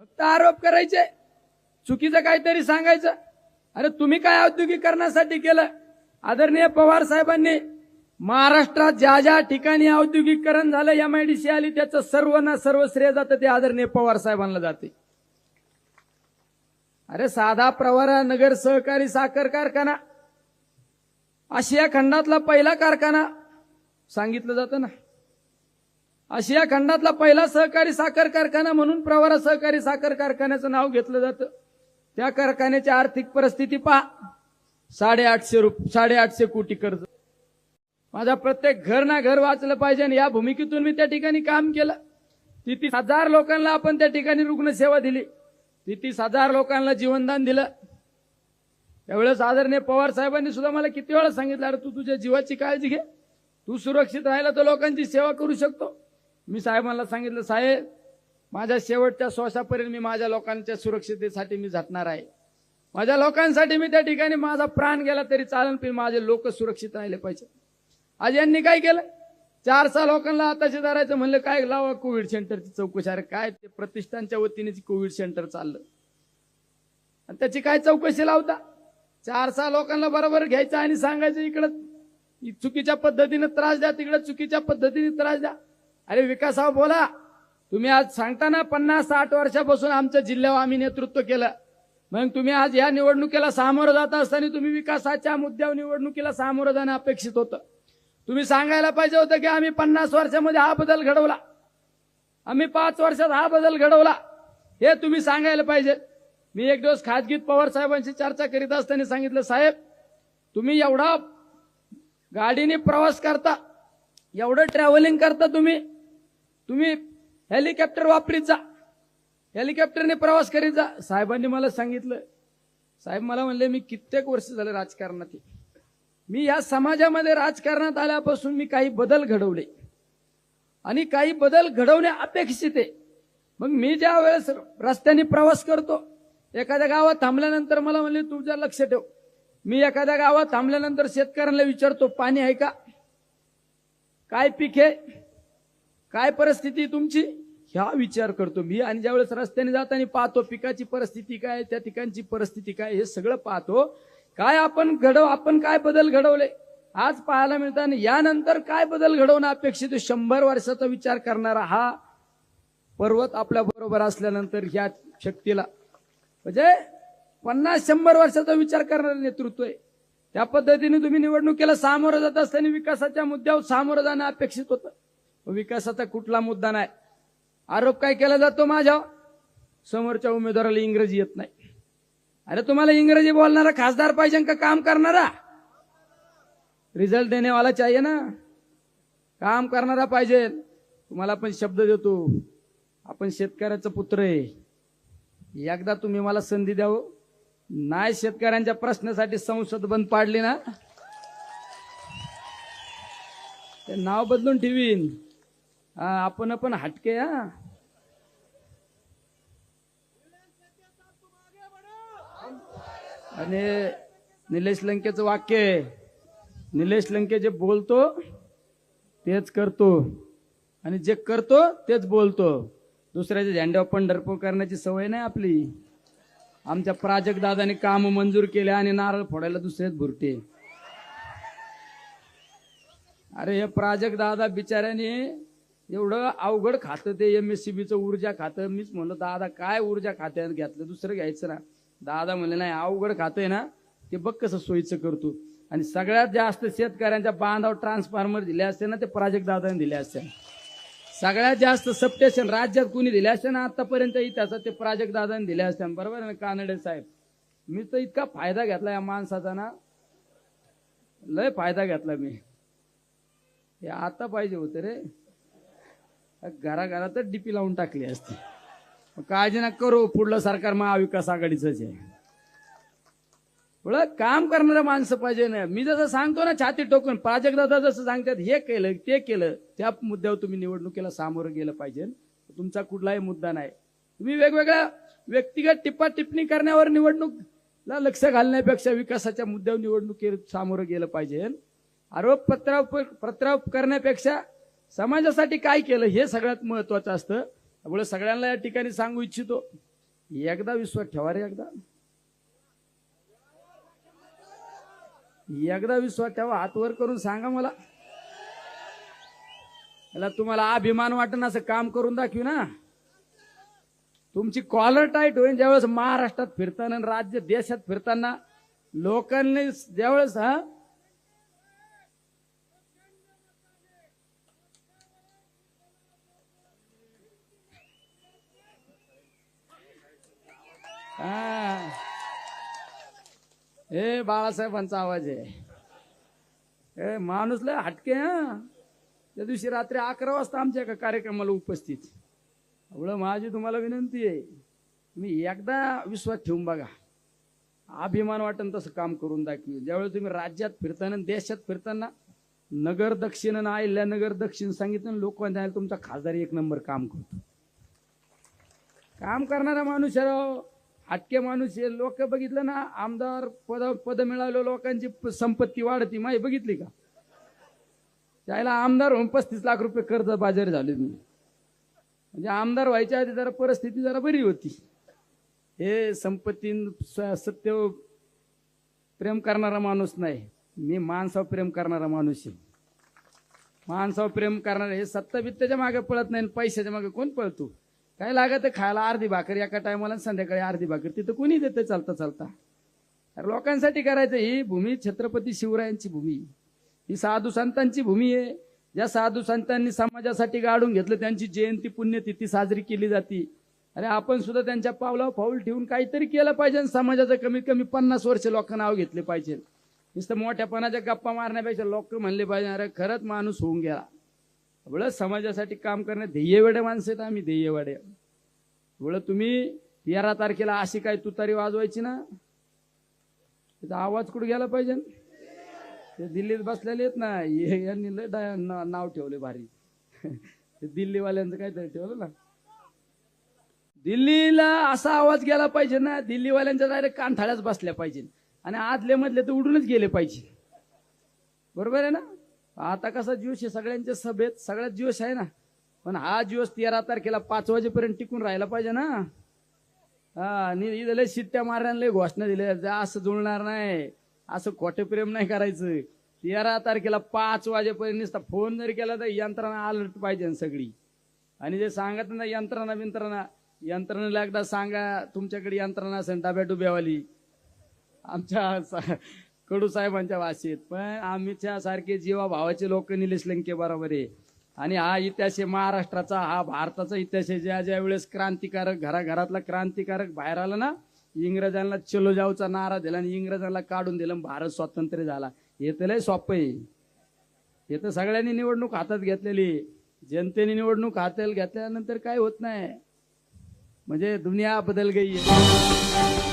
फक्त आरोप करायचे. चुकीचं काहीतरी सांगायचं. अरे तुम्ही काय औद्योगिकरणासाठी केलं? आदरणीय पवार साहेबांनी महाराष्ट्रात ज्या ज्या ठिकाणी औद्योगिकरण झालं एमआयडीसी आली त्याचं सर्व ना सर्व श्रेय जातं ते आदरणीय पवार साहेबांना जाते. अरे साधा प्रवारा नगर सहकारी साखर कारखाना. आशिया खंडातला पहिला कारखाना सांगितलं जातं ना. आशिया खंडातला पहिला सहकारी साखर कारखाना म्हणून प्रवारा सहकारी साखर कारखान्याचं नाव घेतलं जातं. त्या कारखान्याची आर्थिक परिस्थिती पहा. साडेआठशे रुप साडेआठशे कोटी कर्ज. माझा प्रत्येक घर ना घर वाचलं पाहिजे आणि या भूमिकेतून मी त्या ठिकाणी काम केलं. तिथे हजार लोकांना आपण त्या ठिकाणी रुग्णसेवा दिली. तिथे हजार लोकांना जीवनदान दिलं. त्यावेळेस आदरणीय पवार साहेबांनी सुद्धा मला किती वेळा सांगितलं अरे तू तुझ्या जीवाची काळजी घे. तू सुरक्षित राहिला तर लोकांची सेवा करू शकतो. मी साहेबांना सांगितलं साहेब माझ्या शेवटच्या श्वासापर्यंत मी माझ्या लोकांच्या सुरक्षितेसाठी मी झटणार आहे. माझ्या लोकांसाठी मी त्या ठिकाणी माझा प्राण गेला तरी चालन पण माझे लोक सुरक्षित राहिले पाहिजे. आज यांनी काय केलं? चार सहा लोकांना आताशी धरायचं म्हणलं काय लावा कोविड सेंटरची चौकशी? अरे काय ते प्रतिष्ठानच्या वतीने कोविड सेंटर चाललं. आणि त्याची काय चौकशी लावता? चार सहा लोकांना बरोबर घ्यायचं आणि सांगायचं इकडं चुकीच्या पद्धतीनं त्रास द्या तिकडं चुकीच्या पद्धतीने त्रास द्या. अरे विकासावर बोला. तुम्ही आज सांगताना पन्नास साठ वर्षापासून आमच्या जिल्ह्यावर आम्ही नेतृत्व केलं. मग तुम्ही आज या निवडणुकीला सामोरं जात असताना तुम्ही विकासाच्या मुद्द्यावर निवडणुकीला सामोरं जाणं अपेक्षित होतं. तुम्ही सांगायला पाहिजे होतं की आम्ही पन्नास वर्षामध्ये हा बदल घडवला. आम्ही पाच वर्षात हा बदल घडवला. हे तुम्ही सांगायला पाहिजे. मी एक दिवस खाजगीत पवार साहेबांशी चर्चा करीत असताना सांगितलं साहेब तुम्ही एवढा गाडीने प्रवास करता एवढं ट्रॅव्हलिंग करता तुम्ही तुम्ही हेलिकॉप्टर वापरीत जा. हेलिकॉप्टरने प्रवास करीत जा. साहेबांनी मला सांगितलं. साहेब मला म्हणले मी कित्येक वर्ष झाले राजकारणात मी या समाजामध्ये राजकारणात आल्यापासून मी काही बदल घडवले. आणि काही बदल घडवणे अपेक्षित आहे. मग मी ज्या वेळेस रस्त्याने प्रवास करतो एखाद्या गावात थांबल्यानंतर मला म्हणले तुझं लक्ष ठेव. मी एखाद्या गावात थांबल्यानंतर शेतकऱ्यांना विचारतो पाणी आहे का? काय पीक आहे? काय परिस्थिती तुमची? ह्या विचार करतो मी. आणि ज्यावेळेस रस्त्याने जाताना पाहतो पिकाची परिस्थिती काय त्या ठिकाणची परिस्थिती काय हे सगळं पाहतो. काय आपण घडव आपण काय बदल घडवले? आज पाहायला मिळतं आणि यानंतर काय बदल घडवणं अपेक्षित शंभर वर्षाचा विचार करणारा हा पर्वत आपल्या बरोबर असल्यानंतर ह्या शक्तीला. म्हणजे पन्नास शंभर वर्षाचा विचार करणारं नेतृत्व आहे. त्या पद्धतीने तुम्ही निवडणुकीला सामोरं जात असताना विकासाच्या मुद्द्यावर सामोरं जाणं अपेक्षित होतं. विकासाचा कुठला मुद्दा नाही. आरोप काय केला जातो माझ्या समोरच्या उमेदवाराला इंग्रजी येत नाही. अरे तुम्हाला इंग्रजी बोलणारा खासदार पाहिजे का काम करणारा? रिझल्ट देणेवाला चाहिए ना. काम करणारा पाहिजे. तुम्हाला आपण शब्द देतो. आपण शेतकऱ्याचा पुत्र आहे. एकदा तुम्ही मला संधी द्यावं हो. नाही शेतकऱ्यांच्या प्रश्नासाठी संसद बंद पाडली ना. ते नाव बदलून ठेवीन. आपण पण हटके हा. आणि निलेश लंकेचं वाक्य आहे. निलेश लंके जे बोलतो तेच करतो. आणि जे करतो तेच बोलतो. दुसऱ्याच्या झेंड्यावर पंढरपूर करण्याची सवय नाही आपली. आमच्या प्राजक्त दादाने काम मंजूर केले आणि नारळ फोडायला दुसरेच भुरटे. अरे हे प्राजक्त दादा बिचाऱ्याने एवढं अवघड खातं ते एम एस सी बीचं ऊर्जा खातं. मीच म्हणलं दादा काय ऊर्जा खात्यात घेतलं? दुसरं घ्यायचं ना. दादा म्हणले नाही अवघड खातं आहे ना. ते बघ कसं सोयीचं करतो आणि सगळ्यात जास्त शेतकऱ्यांच्या बांधावर ट्रान्सफॉर्मर दिले असते ना ते प्राजक्त दादाने दिले असते. सगळ्यात जास्त सबस्टेशन राज्यात कुणी दिले असते ना आतापर्यंत इतिहासात ते प्राजक्त दादाने दिले असते. बरोबर आहे ना कानडे साहेब? मी तर इतका फायदा घेतला या माणसाचा ना. लय फायदा घेतला मी. हे आता पाहिजे होतं रे. घराघरातच डीपी लावून टाकली असती. मग काळजी ना करू पुढलं सरकार महाविकास आघाडीच आहे. थोडं काम करणारं माणसं पाहिजे ना. मी जसं सांगतो ना छाती टोकून प्राजक्त दादा जसं सांगतात हे केलं ते केलं त्या मुद्द्यावर तुम्ही निवडणुकीला सामोरं गेलं पाहिजे. तुमचा कुठलाही मुद्दा नाही. तुम्ही वेगवेगळ्या व्यक्तिगत टिप्पा टिप्पणी करण्यावर निवडणूकला लक्ष घालण्यापेक्षा विकासाच्या मुद्द्यावर निवडणुकीत सामोरं गेलं पाहिजे. आरोप पत्राव पत्राव करण्यापेक्षा समाजासाठी काय केलं हे सगळ्यात महत्वाचं असतं. त्यामुळे सगळ्यांना या ठिकाणी सांगू इच्छितो. एकदा विश्वास ठेवा रे एकदा. एकदा विश्वास ठेवा हातवर करून सांगा मला. याला तुम्हाला अभिमान वाटण असं काम करून दाखवू ना. तुमची कॉलर टाईट होईल ज्यावेळेस महाराष्ट्रात फिरताना आणि राज्य देशात फिरताना लोकांनी ज्यावेळेस हा हा. हे बाळासाहेबांचा आवाज आहे. ए माणूस लय हटके हा. त्या दिवशी रात्री अकरा वाजता आमच्या एका कार्यक्रमाला उपस्थित. एवढं माझी तुम्हाला विनंती आहे. तुम्ही एकदा विश्वास ठेवून बघा. अभिमान वाटन तसं काम करून दाखवी. ज्यावेळी तुम्ही राज्यात फिरताना देशात फिरताना नगर दक्षिण आयल्या नगर दक्षिण सांगितलं लोकांना तुमचा खासदार एक नंबर काम करतो. काम करणारा माणूस आहे अटके माणूस आहे लोक बघितलं ना आमदार पद पद मिळाले लोकांची संपत्ती वाढती. माही बघितली का? त्याला आमदार होऊन पस्तीस लाख रुपये कर्ज बाजारी झाले मी म्हणजे आमदार व्हायच्या आधी जरा परिस्थिती जरा बरी होती. हे संपत्ती सत्य प्रेम करणारा माणूस नाही. मी माणसावर प्रेम करणारा माणूस आहे. माणसावर प्रेम करणारा हे सत्ता बित्त्याच्या मागे पळत नाही आणि पैशाच्या मागे कोण पळतो? काय लागत आहे खायला? अर्धी भाकर एका टायमाला संध्याकाळी अर्धी भाकर. तिथं कोणी देतं चालता चालता. अरे लोकांसाठी करायचं ही भूमी छत्रपती शिवरायांची भूमी. ही साधू संतांची भूमी आहे. ज्या साधू संतांनी समाजासाठी गाडून घेतलं त्यांची जयंती पुण्यतिथी साजरी केली जाते. अरे आपण सुद्धा त्यांच्या पावलावर पाऊल ठेवून काहीतरी केलं पाहिजे आणि समाजाचं कमीत कमी पन्नास वर्ष लोकांना नाव घेतले पाहिजे. नुसतं मोठ्यापणाच्या गप्पा मारण्यापेक्षा लोक म्हणले पाहिजे अरे खरंच माणूस होऊन गेला. एवढं समाजासाठी काम करणे ध्येयवेडे माणसं आहेत आम्ही ध्येयवाडे. एवढं तुम्ही तेरा तारखेला अशी काय तुतारी वाजवायची ना? त्याचा आवाज कुठे गेला पाहिजे? ते दिल्लीत बसलेले आहेत ना यांनी लय नाव ठेवले भारी. ते दिल्लीवाल्यांचं काहीतरी ठेवलं ना. दिल्लीला असा आवाज गेला पाहिजे ना दिल्लीवाल्यांच्या डायरेक्ट कानथाळ्याच बसल्या पाहिजे. आणि आदले मधले तर उडूनच गेले पाहिजे. बरोबर आहे ना? आता कसा जोश आहे सगळ्यांच्या सभेत सगळ्यात जोश आहे ना. पण हा दिवस तेरा तारखेला पाच वाजेपर्यंत टिकून राहायला पाहिजे ना. हा आणि इथं लय शिट्ट्या मारण्याला लय घोषणा दिल्या. असं जुळणार नाही. असं खोटे प्रेम नाही करायचं. तेरा तारखेला पाच वाजेपर्यंत नुसता फोन जरी केला तर यंत्रणा अलर्ट पाहिजे सगळी. आणि जे सांगत ना यंत्रणा बिंत्रणा यंत्रणेला एकदा सांगा तुमच्याकडे यंत्रणा असेल डब्या डुब्यावाली आमच्या कडू साहेबांच्या भाषेत पण आमच्या सारखे जीवा भावाचे लोक निलेश लंके बरोबर आहे. आणि हा इतिहास आहे महाराष्ट्राचा हा भारताचा इतिहास आहे. ज्या ज्या वेळेस क्रांतिकारक घराघरातला क्रांतिकारक बाहेर आला ना इंग्रजांना चलो जाऊचा नारा दिला आणि इंग्रजांना काढून दिलं भारत स्वातंत्र्य झाला. हे तर लय सोपं आहे. हे तर सगळ्यांनी निवडणूक हातात घेतलेली आहे. जनतेने निवडणूक हातात घेतल्यानंतर काय होत नाही. म्हणजे दुनिया बदल गई आहे.